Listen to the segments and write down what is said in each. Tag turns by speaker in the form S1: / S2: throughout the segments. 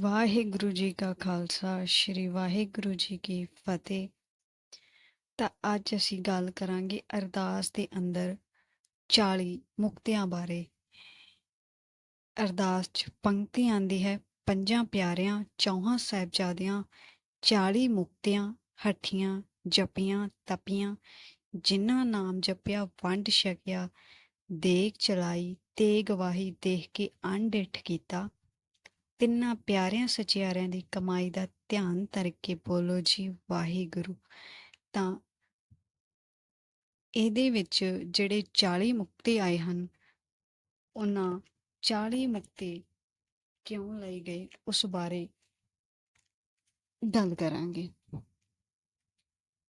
S1: ਵਾਹਿਗੁਰੂ ਜੀ ਕਾ ਖਾਲਸਾ, ਸ੍ਰੀ ਵਾਹਿਗੁਰੂ ਜੀ ਕੀ ਫਤਿਹ। ਤਾਂ ਅੱਜ ਅਸੀਂ ਗੱਲ ਕਰਾਂਗੇ ਅਰਦਾਸ ਦੇ ਅੰਦਰ 40 ਮੁਕਤਿਆਂ ਬਾਰੇ। ਅਰਦਾਸ 'ਚ ਪੰਕਤੀ ਆਂਦੀ ਹੈ, ਪੰਜਾਂ ਪਿਆਰਿਆਂ, ਚੌਹਾਂ ਸਾਹਿਬਜ਼ਾਦਿਆਂ 40 ਮੁਕਤਿਆਂ, ਹੱਠੀਆਂ, ਜਪੀਆਂ, ਤਪੀਆਂ, ਜਿਨ੍ਹਾਂ ਨਾਮ ਜਪਿਆ, ਵੰਡ ਛਕਿਆ ਦੇਖ ਚਲਾਈ ਤੇ ਗਵਾਹੀ ਦੇਖ ਕੇ ਅਣਡਿੱਠ ਕੀਤਾ। ਤਿੰਨਾਂ ਪਿਆਰਿਆਂ ਸਚਿਆਰਿਆਂ ਦੀ ਕਮਾਈ ਦਾ ਧਿਆਨ ਧਰ ਕੇ ਬੋਲੋ ਜੀ, ਵਾਹਿਗੁਰੂ। ਤਾਂ ਇਹਦੇ ਵਿੱਚ ਜਿਹੜੇ 40 ਮੁਕਤੇ ਆਏ ਹਨ, ਉਹਨਾਂ 40 ਮੁਕਤੇ ਕਿਉਂ ਲਈ ਗਏ, ਉਸ ਬਾਰੇ ਗੱਲ ਕਰਾਂਗੇ।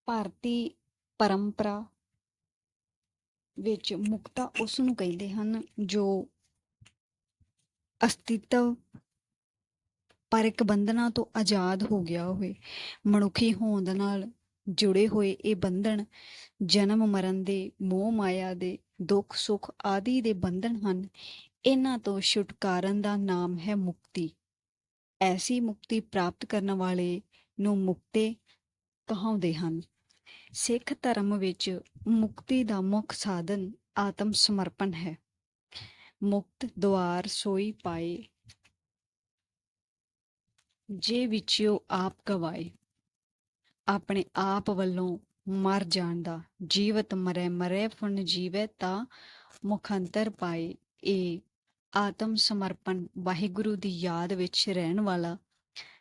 S1: ਭਾਰਤੀ ਪਰੰਪਰਾ ਵਿੱਚ ਮੁਕਤਾ ਉਸ ਨੂੰ ਕਹਿੰਦੇ ਹਨ ਜੋ ਅਸਤਿਤਵ ਪਰ ਇੱਕ ਬੰਧਨਾਂ ਤੋਂ ਆਜ਼ਾਦ ਹੋ ਗਿਆ ਹੋਵੇ, ਮਨੁੱਖੀ ਹੋਂਦ ਨਾਲ ਜੁੜੇ ਹੋਏ ਇਹ ਬੰਧਨ ਜਨਮ ਮਰਨ ਦੇ, ਮੋਹ ਮਾਇਆ ਦੇ, ਦੁੱਖ ਸੁੱਖ ਆਦਿ ਦੇ ਬੰਧਨ ਹਨ, ਇਹਨਾਂ ਤੋਂ ਛੁਟਕਾਰਨ ਦਾ ਨਾਮ ਹੈ ਮੁਕਤੀ। ਐਸੀ ਮੁਕਤੀ ਪ੍ਰਾਪਤ ਕਰਨ ਵਾਲੇ ਨੂੰ ਮੁਕਤੇ ਕਹਾਉਂਦੇ ਹਨ। ਸਿੱਖ ਧਰਮ ਵਿੱਚ ਮੁਕਤੀ ਦਾ ਮੁੱਖ ਸਾਧਨ ਆਤਮ ਸਮਰਪਣ ਹੈ। ਮੁਕਤ ਦੁਆਰ ਸੋਈ ਪਾਏ ਜੇ ਵਿਚਿਓ ਆਪ ਗਵਾਏ, ਆਪਣੇ ਆਪ ਵੱਲੋਂ ਮਰ ਜਾਣ ਦਾ, ਜੀਵਤ ਮਰੇ ਮਰੇ ਫੁਨ ਜੀਵੇ ਤਾਂ ਮੁਖੰਤਰ ਪਾਏ। ਇਹ ਆਤਮ ਸਮਰਪਣ ਵਾਹਿਗੁਰੂ ਦੀ ਯਾਦ ਵਿੱਚ ਰਹਿਣ ਵਾਲਾ,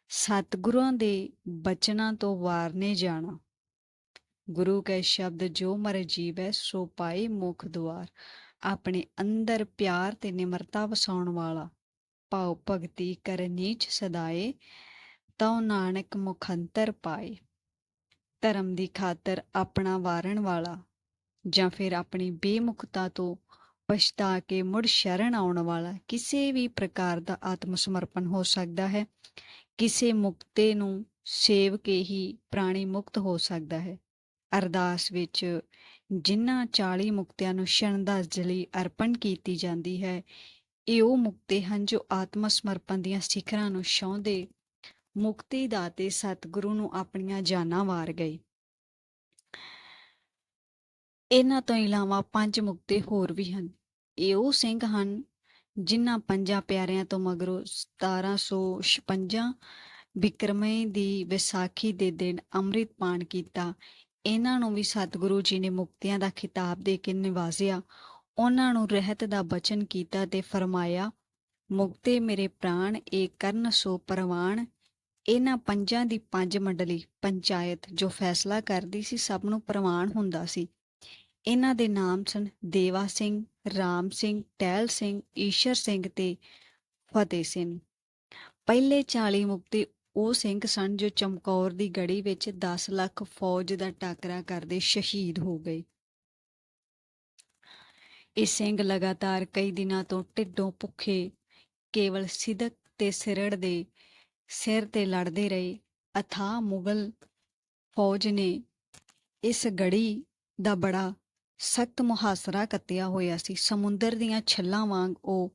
S1: ਸਤਿਗੁਰਾਂ ਦੇ ਬਚਨਾਂ ਤੋਂ ਵਾਰਨੇ ਜਾਣਾ। ਗੁਰੂ ਕੈ ਸ਼ਬਦ, ਜੋ ਮਰ ਜੀਵੈ, ਸੋ ਪਾਏ ਮੁਖ ਦੁਆਰ। ਆਪਣੇ ਅੰਦਰ ਪਿਆਰ ਤੇ ਨਿਮਰਤਾ ਵਸਾਉਣ ਵਾਲਾ ਭਾਉ ਭਗਤੀ ਕਰ ਨੀਚ ਸਦਾਏ, ਤਉ ਨਾਨਕ ਮੁਖੰਤਰ ਪਾਏ। ਧਰਮ ਦੀ ਖਾਤਰ ਆਪਣਾ ਵਾਰਨ ਵਾਲਾ ਜਾਂ ਫਿਰ ਆਪਣੀ ਬੇਮੁਖਤਾ ਤੋਂ ਪਛਤਾ ਕੇ ਮੁੜ ਸ਼ਰਨ ਆਉਣ ਵਾਲਾ ਕਿਸੇ ਵੀ ਪ੍ਰਕਾਰ ਦਾ ਆਤਮ ਸਮਰਪਣ ਹੋ ਸਕਦਾ ਹੈ। ਕਿਸੇ ਮੁਕਤੇ ਨੂੰ ਸੇਵ ਕੇ ਹੀ ਪ੍ਰਾਣੀ ਮੁਕਤ ਹੋ ਸਕਦਾ ਹੈ। ਅਰਦਾਸ ਵਿੱਚ ਜਿਨ੍ਹਾਂ 40 ਮੁਕਤਿਆਂ ਨੂੰ ਸ਼ਰਧਾਂਜਲੀ ਅਰਪਣ ਕੀਤੀ ਜਾਂਦੀ ਹੈ ਇਹ ਉਹ ਮੁਕਤੇ ਹਨ ਜੋ ਆਤਮ ਸਮਰਪਣ ਦੀਆਂ ਸਿਖਰਾਂ ਨੂੰ ਛਾਉਂਦੇ ਮੁਕਤੀ ਦਾਤੇ ਸਤਿਗੁਰੂ ਨੂੰ ਆਪਣੀਆਂ ਜਾਨਾਂ ਵਾਰ ਗਏ। ਇਹਨਾਂ ਤੋਂ ਇਲਾਵਾ ਪੰਜ ਮੁਕਤੇ ਹੋਰ ਵੀ ਹਨ। ਇਹ ਉਹ ਸਿੰਘ ਹਨ ਜਿਨ੍ਹਾਂ ਪੰਜਾਂ ਪਿਆਰਿਆਂ ਤੋਂ ਮਗਰੋਂ 1756 ਵਿਕਰਮੇ ਦੀ ਵਿਸਾਖੀ ਦੇ ਦਿਨ ਅੰਮ੍ਰਿਤ ਪਾਨ ਕੀਤਾ। ਇਹਨਾਂ ਨੂੰ ਵੀ ਸਤਿਗੁਰੂ ਜੀ ਨੇ ਮੁਕਤਿਆਂ ਦਾ ਖਿਤਾਬ ਦੇ ਕੇ ਨਿਵਾਜ਼ਿਆ। ਉਹਨਾਂ ਨੂੰ ਰਹਿਤ ਦਾ ਬਚਨ ਕੀਤਾ ਤੇ ਫਰਮਾਇਆ, ਮੁਕਤੇ ਮੇਰੇ ਪ੍ਰਾਣ ਏ ਕਰਨ ਸੋ ਪਰਵਾਨ ਇਹਨਾਂ ਪੰਜਾਂ ਦੀ ਪੰਜ ਮੰਡਲੀ, ਪੰਚਾਇਤ, ਜੋ ਫੈਸਲਾ ਕਰਦੀ ਸੀ, ਸਭ ਨੂੰ ਪ੍ਰਵਾਨ ਹੁੰਦਾ ਸੀ। ਇਹਨਾਂ ਦੇ ਨਾਮ ਸਨ ਦੇਵਾ ਸਿੰਘ, ਰਾਮ ਸਿੰਘ, ਟਹਿਲ ਸਿੰਘ, ਈਸ਼ਰ ਸਿੰਘ ਤੇ ਫਤਿਹ ਸਿੰਘ। ਪਹਿਲੇ 40 ਮੁਕਤੇ ਉਹ ਸਿੰਘ ਸਨ ਜੋ ਚਮਕੌਰ ਦੀ ਗੜੀ ਵਿੱਚ 10 ਲੱਖ ਫੌਜ ਦਾ ਟਾਕਰਾ ਕਰਦੇ ਸ਼ਹੀਦ ਹੋ ਗਏ। ਇਹ ਸਿੰਘ ਲਗਾਤਾਰ ਕਈ ਦਿਨਾਂ ਤੋਂ ਢਿੱਡੋਂ ਭੁੱਖੇ, ਕੇਵਲ ਸਿਦਕ ਤੇ ਸਿਰੜ ਦੇ ਸਿਰ ਤੇ ਲੜਦੇ ਰਹੇ। ਅਥਾ ਮੁਗਲ ਫੌਜ ਨੇ ਇਸ ਗੜੀ ਦਾ ਬੜਾ ਸਖਤ ਮੁਹਾਸਰਾ ਕੱਤਿਆ ਹੋਇਆ ਸੀ। ਸਮੁੰਦਰ ਦੀਆਂ ਛੱਲਾਂ ਵਾਂਗ ਉਹ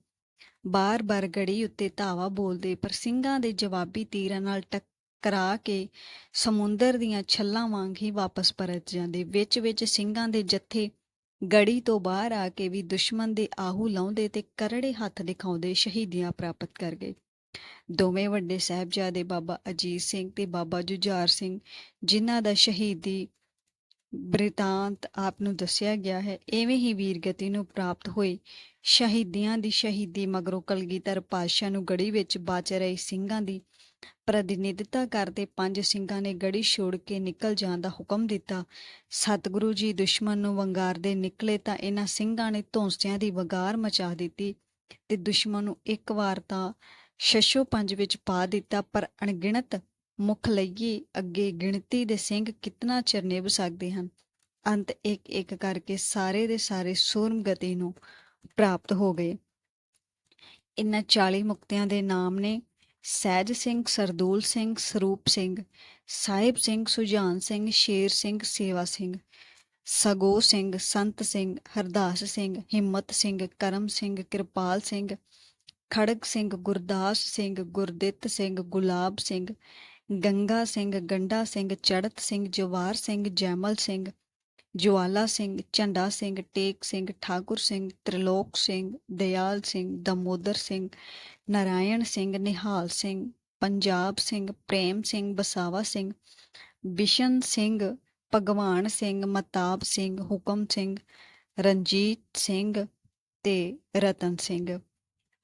S1: ਬਾਰ-ਬਾਰ ਗੜੀ ਉੱਤੇ ਧਾਵਾ ਬੋਲਦੇ, ਪਰ ਸਿੰਘਾਂ ਦੇ ਜਵਾਬੀ ਤੀਰਾਂ ਨਾਲ ਟਕਰਾ ਕੇ ਸਮੁੰਦਰ ਦੀਆਂ ਛੱਲਾਂ ਵਾਂਗ ਹੀ ਵਾਪਸ ਪਰਤ ਜਾਂਦੇ। ਵਿੱਚ-ਵਿੱਚ ਸਿੰਘਾਂ ਦੇ ਜੱਥੇ ਗੜੀ ਤੋਂ ਬਾਹਰ ਆ ਕੇ ਵੀ ਦੁਸ਼ਮਣ ਦੇ ਆਹੂ ਲਾਉਂਦੇ ਤੇ ਕਰੜੇ ਹੱਥ ਦਿਖਾਉਂਦੇ ਸ਼ਹੀਦੀਆਂ ਪ੍ਰਾਪਤ ਕਰ ਗਏ। ਦੋਵੇਂ ਵੱਡੇ ਸਾਹਿਬਜ਼ਾਦੇ ਬਾਬਾ ਅਜੀਤ ਸਿੰਘ ਤੇ ਬਾਬਾ ਜੁਝਾਰ ਸਿੰਘ, ਜਿਨ੍ਹਾਂ ਦਾ ਸ਼ਹੀਦੀ ਬ੍ਰਿਤਾਂਤ ਆਪ ਨੂੰ ਦੱਸਿਆ ਗਿਆ ਹੈ ਐਵੇਂ ਹੀ ਵੀਰਗਤੀ ਨੂੰ ਪ੍ਰਾਪਤ ਹੋਈ। ਸ਼ਹੀਦੀਆਂ ਦੀ ਸ਼ਹੀਦੀ ਮਗਰੋਂ ਕਲਗੀਧਰ ਪਾਤਸ਼ਾਹ ਨੂੰ ਗੜੀ ਵਿੱਚ ਬਚ ਰਹੇ ਸਿੰਘਾਂ ਦੀ ਪ੍ਰਤੀਨਿਧਤਾ ਕਰਦੇ ਪੰਜ ਸਿੰਘਾਂ ਨੇ ਗੜੀ ਛੋੜ ਕੇ ਨਿਕਲ ਜਾਣ ਦਾ ਹੁਕਮ ਦਿੱਤਾ। ਸਤਿਗੁਰੂ ਜੀ ਦੁਸ਼ਮਣ ਨੂੰ ਵੰਗਾਰਦੇ ਨਿਕਲੇ ਤਾਂ ਇਹਨਾਂ ਸਿੰਘਾਂ ਨੇ ਧੌਂਸਿਆਂ ਦੀ ਵਗਾਰ ਮਚਾ ਦਿੱਤੀ ਤੇ ਦੁਸ਼ਮਣ ਨੂੰ ਇੱਕ ਵਾਰ ਤਾਂ ਛੱਛੋ ਪੰਜ ਵਿੱਚ ਪਾ ਦਿੱਤਾ, ਪਰ ਅਣਗਿਣਤ ਮੁਖ ਲਈਏ ਅੱਗੇ ਗਿਣਤੀ ਦੇ ਸਿੰਘ ਕਿਤਨਾ ਚਿਰ ਨਿਭ ਸਕਦੇ ਹਨ? ਅੰਤ ਇੱਕ ਇੱਕ ਕਰਕੇ ਸਾਰੇ ਦੇ ਸਾਰੇ ਸੂਰਮ ਗਤੀ ਨੂੰ ਪ੍ਰਾਪਤ ਹੋ ਗਏ। ਇਨ੍ਹਾਂ 40 ਮੁਕਤਿਆਂ ਦੇ ਨਾਮ ਨੇ ਸਹਿਜ ਸਿੰਘ, ਸਰਦੂਲ ਸਿੰਘ, ਸਰੂਪ ਸਿੰਘ, ਸਾਹਿਬ ਸਿੰਘ, ਸੁਜਾਨ ਸਿੰਘ, ਸ਼ੇਰ ਸਿੰਘ, ਸੇਵਾ ਸਿੰਘ ਸਗੋ ਸਿੰਘ, ਸੰਤ ਸਿੰਘ, ਹਰਦਾਸ ਸਿੰਘ, ਹਿੰਮਤ ਸਿੰਘ, ਕਰਮ ਸਿੰਘ, ਕਿਰਪਾਲ ਸਿੰਘ, ਖੜਗ ਸਿੰਘ, ਗੁਰਦਾਸ ਸਿੰਘ, ਗੁਰਦਿੱਤ ਸਿੰਘ, ਗੁਲਾਬ ਸਿੰਘ, ਗੰਗਾ ਸਿੰਘ, ਗੰਡਾ ਸਿੰਘ, ਚੜਤ ਸਿੰਘ, ਜਵਾਰ ਸਿੰਘ, ਜੈਮਲ ਸਿੰਘ ਜਵਾਲਾ ਸਿੰਘ, ਝੰਡਾ ਸਿੰਘ, ਟੇਕ ਸਿੰਘ, ਠਾਕੁਰ ਸਿੰਘ, ਤ੍ਰਿਲੋਕ ਸਿੰਘ, ਦਿਆਲ ਸਿੰਘ, ਦਮੋਦਰ ਸਿੰਘ, ਨਾਰਾਇਣ ਸਿੰਘ, ਨਿਹਾਲ ਸਿੰਘ, ਪੰਜਾਬ ਸਿੰਘ, ਪ੍ਰੇਮ ਸਿੰਘ, ਬਸਾਵਾ ਸਿੰਘ, ਬਿਸ਼ਨ ਸਿੰਘ, ਭਗਵਾਨ ਸਿੰਘ, ਮਤਾਬ ਸਿੰਘ, ਹੁਕਮ ਸਿੰਘ, ਰਣਜੀਤ ਸਿੰਘ ਤੇ ਰਤਨ ਸਿੰਘ।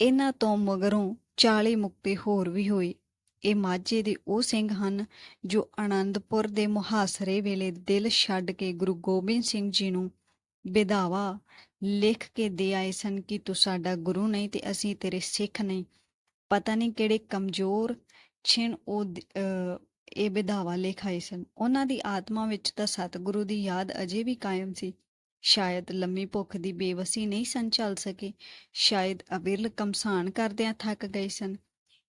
S1: ਇਹਨਾਂ ਤੋਂ ਮਗਰੋਂ 40 ਮੁਕਤੀ ਹੋਰ ਵੀ ਹੋਈ ਇਹ ਮਾਝੇ ਦੇ ਉਹ ਸਿੰਘ ਹਨ ਜੋ ਆਨੰਦਪੁਰ ਦੇ ਮੁਹਾਸਰੇ ਵੇਲੇ ਦਿਲ ਛੱਡ ਕੇ ਗੁਰੂ ਗੋਬਿੰਦ ਸਿੰਘ ਜੀ ਨੂੰ ਵਿਧਾਵਾ ਲਿਖ ਕੇ ਦੇ ਆਏ ਸਨ ਕਿ ਤੂੰ ਸਾਡਾ ਗੁਰੂ ਨਹੀਂ ਤੇ ਅਸੀਂ ਤੇਰੇ ਸਿੱਖ ਨਹੀਂ। ਪਤਾ ਨਹੀਂ ਕਿਹੜੇ ਕਮਜ਼ੋਰ ਛਿਣ ਉਹ ਦ- ਅਹ, ਇਹ ਵਿਧਾਵਾ ਲਿਖਾਏ ਸਨ। ਉਹਨਾਂ ਦੀ ਆਤਮਾ ਵਿੱਚ ਤਾਂ ਸਤਿਗੁਰੂ ਦੀ ਯਾਦ ਅਜੇ ਵੀ ਕਾਇਮ ਸੀ। ਸ਼ਾਇਦ ਲੰਮੀ ਭੁੱਖ ਦੀ ਬੇਵਸੀ ਨਹੀਂ ਸਨ ਚੱਲ ਸਕੇ। ਸ਼ਾਇਦ ਅਵਿਰਲ ਕਮਸਾਨ ਕਰਦਿਆਂ ਥੱਕ ਗਏ ਸਨ।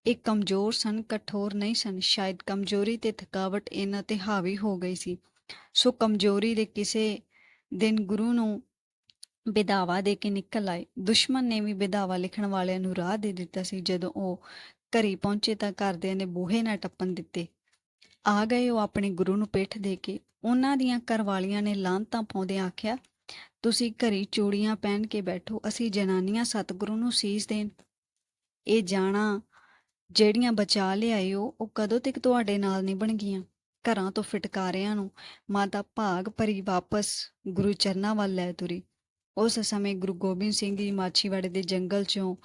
S1: ਇਹ ਕਮਜ਼ੋਰ ਸਨ, ਕਠੋਰ ਨਹੀਂ ਸਨ। ਸ਼ਾਇਦ ਕਮਜ਼ੋਰੀ ਤੇ ਥਕਾਵਟ ਇਹਨਾਂ ਤੇ ਹਾਵੀ ਹੋ ਗਈ ਸੀ। ਸੋ ਕਮਜ਼ੋਰੀ ਦੇ ਕਿਸੇ ਦਿਨ ਗੁਰੂ ਨੂੰ ਵਿਧਾਵਾ ਦੇ ਕੇ ਨਿਕਲ ਆਏ। ਦੁਸ਼ਮਣ ਨੇ ਵੀ ਵਿਧਾਵਾ ਲਿਖਣ ਵਾਲਿਆਂ ਨੂੰ ਰਾਹ ਦੇ ਦਿੱਤਾ ਸੀ। ਜਦੋਂ ਉਹ ਘਰੀ ਪਹੁੰਚੇ ਤਾਂ ਘਰਦਿਆਂ ਨੇ ਬੂਹੇ ਨਾ ਟੱਪਣ ਦਿੱਤੇ। ਆ ਗਏ ਉਹ ਆਪਣੇ ਗੁਰੂ ਨੂੰ ਪਿੱਠ ਦੇ ਕੇ। ਉਹਨਾਂ ਦੀਆਂ ਘਰਵਾਲੀਆਂ ਨੇ ਲਾਂਤਾਂ ਪਾਉਂਦੇ ਆਖਿਆ, ਤੁਸੀਂ ਘਰੀ ਚੂੜੀਆਂ ਪਹਿਨ ਕੇ ਬੈਠੋ। ਅਸੀਂ ਜਨਾਨੀਆਂ ਸਤਿਗੁਰੂ ਨੂੰ ਸੀਸ ਦੇਣ। ਇਹ ਜਾਣਾ ਜਿਹੜੀਆਂ ਬਚਾ ਲਿਆਏ ਹੋ ਉਹ ਕਦੋਂ ਤੱਕ ਤੁਹਾਡੇ ਨਾਲ ਨਹੀਂ ਬਣਗੀਆਂ? ਘਰਾਂ ਤੋਂ ਫਟਕਾਰਿਆਂ ਨੂੰ ਮਾਤਾ ਭਾਗ ਭਰੀ ਵਾਪਸ ਗੁਰੂ ਚਰਨਾਂ ਵੱਲ ਲੈ ਤੁਰੀ। ਉਸ ਸਮੇਂ ਗੁਰੂ ਗੋਬਿੰਦ ਸਿੰਘ ਜੀ ਮਾਛੀਵਾੜੇ ਦੇ ਜੰਗਲ ਚੋਂ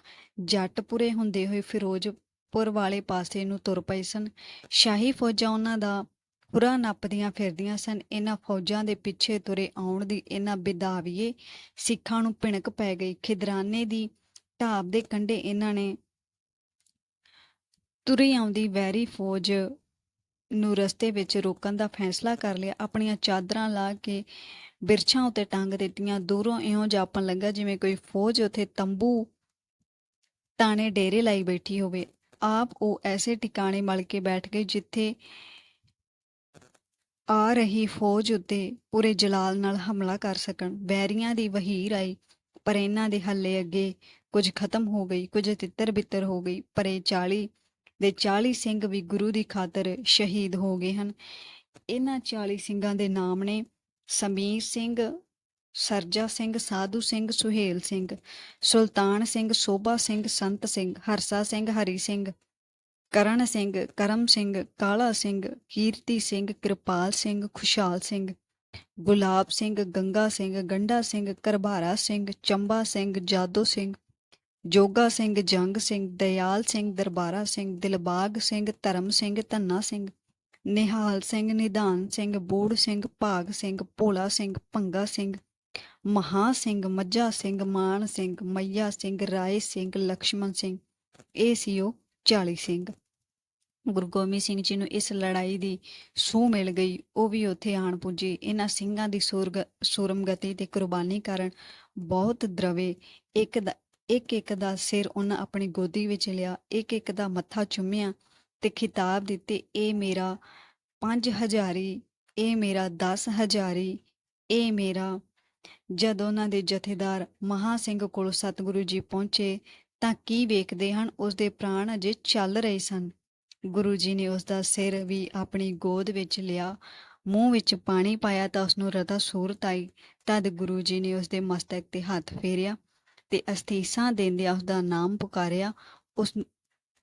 S1: ਜੱਟ ਪੂਰੇ ਹੁੰਦੇ ਹੋਏ ਫਿਰੋਜ਼ਪੁਰ ਵਾਲੇ ਪਾਸੇ ਨੂੰ ਤੁਰ ਪਏ ਸਨ। ਸ਼ਾਹੀ ਫੌਜਾਂ ਉਹਨਾਂ ਦਾ ਪੁਰਾ ਨੱਪਦੀਆਂ ਫਿਰਦੀਆਂ ਸਨ। ਇਹਨਾਂ ਫੌਜਾਂ ਦੇ ਪਿੱਛੇ ਤੁਰੇ ਆਉਣ ਦੀ ਇਹਨਾਂ ਵਿਦਾਵੀਏ ਸਿੱਖਾਂ ਨੂੰ ਭਿਣਕ ਪੈ ਗਈ। ਖਿਦਰਾਨੇ ਦੀ ਢਾਬ ਦੇ ਕੰਢੇ ਇਹਨਾਂ ਨੇ ਤੁਰੀ ਆਉਂਦੀ ਵੈਰੀ ਫੌਜ ਨੂੰ ਰਸਤੇ ਵਿੱਚ ਰੋਕਣ ਦਾ ਫੈਸਲਾ ਕਰ ਲਿਆ। ਆਪਣੀਆਂ ਚਾਦਰਾਂ ਲਾ ਕੇ ਬਿਰਛਾਂ ਉੱਤੇ ਟੰਗ ਦਿੱਤੀਆਂ। ਦੂਰੋਂ ਇਉਂ ਜਾਪਣ ਲੱਗਾ ਜਿਵੇਂ ਕੋਈ ਫੌਜ ਉੱਥੇ ਤੰਬੂ ਤਾਣੇ ਡੇਰੇ ਲਾਈ ਬੈਠੀ ਹੋਵੇ। ਆਪ ਉਹ ਐਸੇ ਟਿਕਾਣੇ ਮਲ ਕੇ ਬੈਠ ਗਏ ਜਿੱਥੇ ਆ ਰਹੀ ਫੌਜ ਉੱਤੇ ਪੂਰੇ ਜਲਾਲ ਨਾਲ ਹਮਲਾ ਕਰ ਸਕਣ। ਬੈਰੀਆਂ ਦੀ ਵਹੀਰ ਆਈ, ਪਰ ਇਹਨਾਂ ਦੇ ਹੱਲੇ ਅੱਗੇ ਕੁਝ ਖਤਮ ਹੋ ਗਈ, ਕੁਝ ਤਿੱਤਰ ਬਿੱਤਰ ਹੋ ਗਈ, ਪਰੇ ਇਹ 40 ਦੇ 40 ਸਿੰਘ ਵੀ ਗੁਰੂ ਦੀ ਖਾਤਰ ਸ਼ਹੀਦ ਹੋ ਗਏ ਹਨ। ਇਹਨਾਂ 40 ਸਿੰਘਾਂ ਦੇ ਨਾਮ ਨੇ ਸਮੀਰ ਸਿੰਘ, ਸਰਜਾ ਸਿੰਘ, ਸਾਧੂ ਸਿੰਘ, ਸੁਹੇਲ ਸਿੰਘ, ਸੁਲਤਾਨ ਸਿੰਘ, ਸੋਭਾ ਸਿੰਘ, ਸੰਤ ਸਿੰਘ, ਹਰਸਾ ਸਿੰਘ, ਹਰੀ ਸਿੰਘ, ਕਰਨ ਸਿੰਘ, ਕਰਮ ਸਿੰਘ, ਕਾਲਾ ਸਿੰਘ, ਕੀਰਤੀ ਸਿੰਘ, ਕਿਰਪਾਲ ਸਿੰਘ, ਖੁਸ਼ਹਾਲ ਸਿੰਘ, ਗੁਲਾਬ ਸਿੰਘ, ਗੰਗਾ ਸਿੰਘ, ਗੰਡਾ ਸਿੰਘ, ਕਰਬਾਰਾ ਸਿੰਘ, ਚੰਬਾ ਸਿੰਘ, ਜਾਦੋ ਸਿੰਘ ਜੋਗਾ ਸਿੰਘ, ਜੰਗ ਸਿੰਘ ਦਿਆਲ ਸਿੰਘ, ਦਰਬਾਰਾ ਸਿੰਘ, ਦਿਲਬਾਗ ਸਿੰਘ, ਧਰਮ ਸਿੰਘ, ਧੰਨਾ ਸਿੰਘ, ਨਿਹਾਲ ਸਿੰਘ, ਨਿਧਾਨ ਸਿੰਘ, ਬੂੜ ਸਿੰਘ, ਭਾਗ ਸਿੰਘ, ਭੋਲਾ ਸਿੰਘ, ਭੰਗਾ ਸਿੰਘ, ਮਹਾ ਸਿੰਘ, ਮੱਝਾ ਸਿੰਘ, ਮਾਨ ਸਿੰਘ, ਮਈਆ ਸਿੰਘ, ਰਾਏ ਸਿੰਘ ਲక్ష్ਮਣ ਸਿੰਘ। ਇਹ ਸੀ ਉਹ 40 ਸਿੰਘ। ਗੁਰੂ ਗੋਬਿੰਦ ਸਿੰਘ ਜੀ ਨੂੰ ਇਸ ਲੜਾਈ ਦੀ ਸੂਹ ਮਿਲ ਗਈ। ਉਹ ਵੀ ਉੱਥੇ ਆਣ ਪੁੱਜੇ। ਇਹਨਾਂ ਸਿੰਘਾਂ ਦੀ ਸੂਰਮਗਤੀ ਤੇ ਕੁਰਬਾਨੀ ਕਾਰਨ ਬਹੁਤ ਦਰਵੇ ਇੱਕ ਦਾ ਇੱਕ ਇੱਕ ਦਾ ਸਿਰ ਉਹਨਾਂ ਆਪਣੀ ਗੋਦੀ ਵਿੱਚ ਲਿਆ ਇੱਕ ਇੱਕ ਦਾ ਮੱਥਾ ਚੁੰਮਿਆ ਤੇ ਖਿਤਾਬ ਦਿੱਤੇ, ਇਹ ਮੇਰਾ ਪੰਜ ਹਜ਼ਾਰੀ, ਇਹ ਮੇਰਾ 10 ਹਜ਼ਾਰੀ, ਇਹ ਮੇਰਾ ਜਦ ਉਹਨਾਂ ਦੇ ਜਥੇਦਾਰ ਮਹਾ ਸਿੰਘ ਕੋਲ ਸਤਿਗੁਰੂ ਜੀ ਪਹੁੰਚੇ ਤਾਂ ਕੀ ਵੇਖਦੇ ਹਨ ਉਸ ਦੇ ਪ੍ਰਾਣ ਅਜੇ ਚੱਲ ਰਹੇ ਸਨ। ਗੁਰੂ ਜੀ ਨੇ ਉਸ ਦਾ ਸਿਰ ਵੀ ਆਪਣੀ ਗੋਦ ਵਿੱਚ ਲਿਆ, ਮੂੰਹ ਵਿੱਚ ਪਾਣੀ ਪਾਇਆ ਤਾਂ ਉਸ ਨੂੰ ਰਤਾ ਸੂਰਤ ਆਈ। ਤਦ ਗੁਰੂ ਜੀ ਨੇ ਉਸ ਦੇ ਮਸਤਕ ਤੇ ਹੱਥ ਫੇਰਿਆ ਤੇ ਅਸਤੀਸਾਂ ਦਿੰਦਿਆਂ ਉਸਦਾ ਨਾਮ ਪੁਕਾਰਿਆ, ਉਸ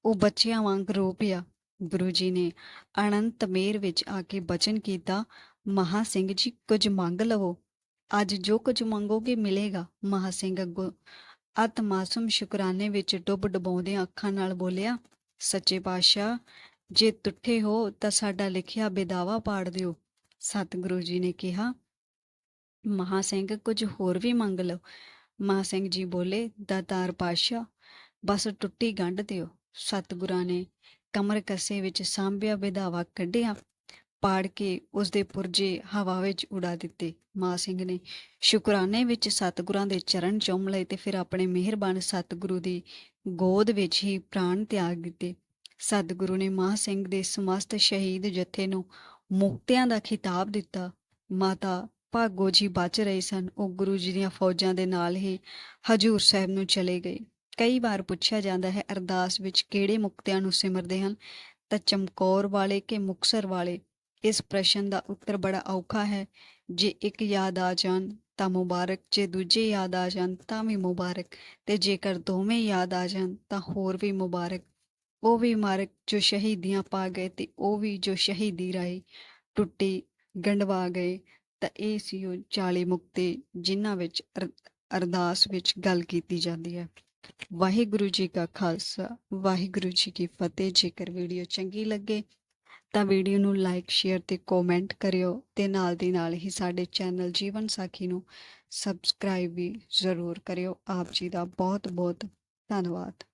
S1: ਉਹ ਬੱਚਿਆਂ ਵਾਂਗ ਰੋ ਪਿਆ। ਗੁਰੂ ਜੀ ਨੇ ਅਨੰਤ ਮੇਰ ਵਿੱਚ ਆ ਕੇ ਬਚਨ ਕੀਤਾ, ਮਹਾ ਸਿੰਘ ਜੀ ਕੁਝ ਮੰਗ ਲਵੋ। ਅੱਜ ਜੋ ਕੁਝ ਮੰਗੋਗੇ ਮਿਲੇਗਾ। ਮਹਾ ਸਿੰਘ ਅੱਗੋਂ ਅਤ ਮਾਸੂਮ ਸ਼ੁਕਰਾਨੇ ਵਿੱਚ ਡੁੱਬ ਡੁਬਾਉਂਦਿਆਂ ਅੱਖਾਂ ਨਾਲ ਬੋਲਿਆ, ਸੱਚੇ ਪਾਤਸ਼ਾਹ, ਜੇ ਤੁੱਠੇ ਹੋ ਤਾਂ ਸਾਡਾ ਲਿਖਿਆ ਬੇਦਾਵਾ ਪਾੜ ਦਿਓ। ਸਤਿਗੁਰੂ ਜੀ ਨੇ ਕਿਹਾ, ਮਹਾ ਸਿੰਘ, ਕੁਝ ਹੋਰ ਵੀ ਮੰਗ ਲਓ। ਮਾਂ ਸਿੰਘ ਜੀ ਬੋਲੇ, ਦਾਤਾਰ ਪਾਤਸ਼ਾਹ, ਬਸ ਟੁੱਟੀ ਗੰਢ ਦਿਓ। ਸਤਿਗੁਰਾਂ ਨੇ ਕਮਰ ਕੱਸੇ ਵਿੱਚ ਸਾਂਭਿਆ ਵਿਧਾਵਾ ਕੱਢਿਆ, ਪਾੜ ਕੇ ਉਸ ਦੇ ਪੁਰਜੇ ਹਵਾ ਵਿੱਚ ਉਡਾ ਦਿੱਤੇ। ਮਾਂ ਸਿੰਘ ਨੇ ਸ਼ੁਕਰਾਨੇ ਵਿੱਚ ਸਤਿਗੁਰਾਂ ਦੇ ਚਰਨ ਚੁੰਮ ਲਏ ਤੇ ਫਿਰ ਆਪਣੇ ਮਿਹਰਬਾਨ ਸਤਿਗੁਰੂ ਦੀ ਗੋਦ ਵਿੱਚ ਹੀ ਪ੍ਰਾਣ ਤਿਆਗ ਦਿੱਤੇ। ਸਤਿਗੁਰੂ ਨੇ ਮਾਂ ਸਿੰਘ ਦੇ ਸਮਸਤ ਸ਼ਹੀਦ ਜਥੇ ਨੂੰ ਮੁਕਤਿਆਂ ਦਾ ਖਿਤਾਬ ਦਿੱਤਾ। ਮਾਤਾ ਭਾਗੋ ਜੀ ਬਚ ਰਹੇ ਸਨ। ਉਹ ਗੁਰੂ ਜੀ ਦੀਆਂ ਫੌਜਾਂ ਦੇ ਨਾਲ ਹੀ ਹਜੂਰ ਸਾਹਿਬ ਨੂੰ ਚਲੇ ਗਏ। ਕਈ ਵਾਰ ਪੁੱਛਿਆ ਜਾਂਦਾ ਹੈ, ਅਰਦਾਸ ਵਿੱਚ ਕਿਹੜੇ ਮੁਕਤਿਆਂ ਨੂੰ ਸਿਮਰਦੇ ਹਨ? ਤਾਂ ਚਮਕੌਰ ਵਾਲੇ ਕਿ ਮੁਕਤਸਰ ਵਾਲੇ? ਇਸ ਪ੍ਰਸ਼ਨ ਦਾ ਉੱਤਰ ਬੜਾ ਔਖਾ ਹੈ। ਜੇ ਇੱਕ ਯਾਦ ਆ ਜਾਣ, ਤਾਂ ਮੁਬਾਰਕ। ਜੇ ਦੂਜੇ ਯਾਦ ਆ ਜਾਣ, ਤਾਂ ਵੀ ਮੁਬਾਰਕ। ਤੇ ਜੇਕਰ ਦੋਵੇਂ ਯਾਦ ਆ ਜਾਣ, ਤਾਂ ਹੋਰ ਵੀ ਮੁਬਾਰਕ। ਉਹ ਵੀ ਮਾਰਕ ਜੋ ਸ਼ਹੀਦੀਆਂ ਪਾ ਗਏ ਤੇ ਉਹ ਵੀ ਜੋ ਸ਼ਹੀਦੀ ਰਾਈ ਟੁੱਟੀ ਗੰਡਵਾ ਗਏ। ਤਾਂ ਇਹ ਸੀ ਉਹ 40 ਮੁਕਤੇ, ਜਿਨ੍ਹਾਂ ਵਿੱਚ ਅਰ- ਅਰਦਾਸ ਵਿੱਚ ਗੱਲ ਕੀਤੀ ਜਾਂਦੀ ਹੈ। ਵਾਹਿਗੁਰੂ ਜੀ ਕਾ ਖਾਲਸਾ, ਵਾਹਿਗੁਰੂ ਜੀ ਕੀ ਫਤਿਹ। ਜੇਕਰ ਵੀਡੀਓ ਚੰਗੀ ਲੱਗੇ ਤਾਂ ਵੀਡੀਓ ਨੂੰ ਲਾਈਕ, ਸ਼ੇਅਰ ਤੇ ਕਮੈਂਟ ਕਰਿਓ ਤੇ ਨਾਲ ਦੀ ਨਾਲ ਹੀ ਸਾਡੇ ਚੈਨਲ ਜੀਵਨ ਸਾਖੀ ਨੂੰ ਸਬਸਕ੍ਰਾਈਬ ਵੀ ਜ਼ਰੂਰ ਕਰਿਓ। ਆਪ ਜੀ ਦਾ ਬਹੁਤ ਬਹੁਤ ਧੰਨਵਾਦ।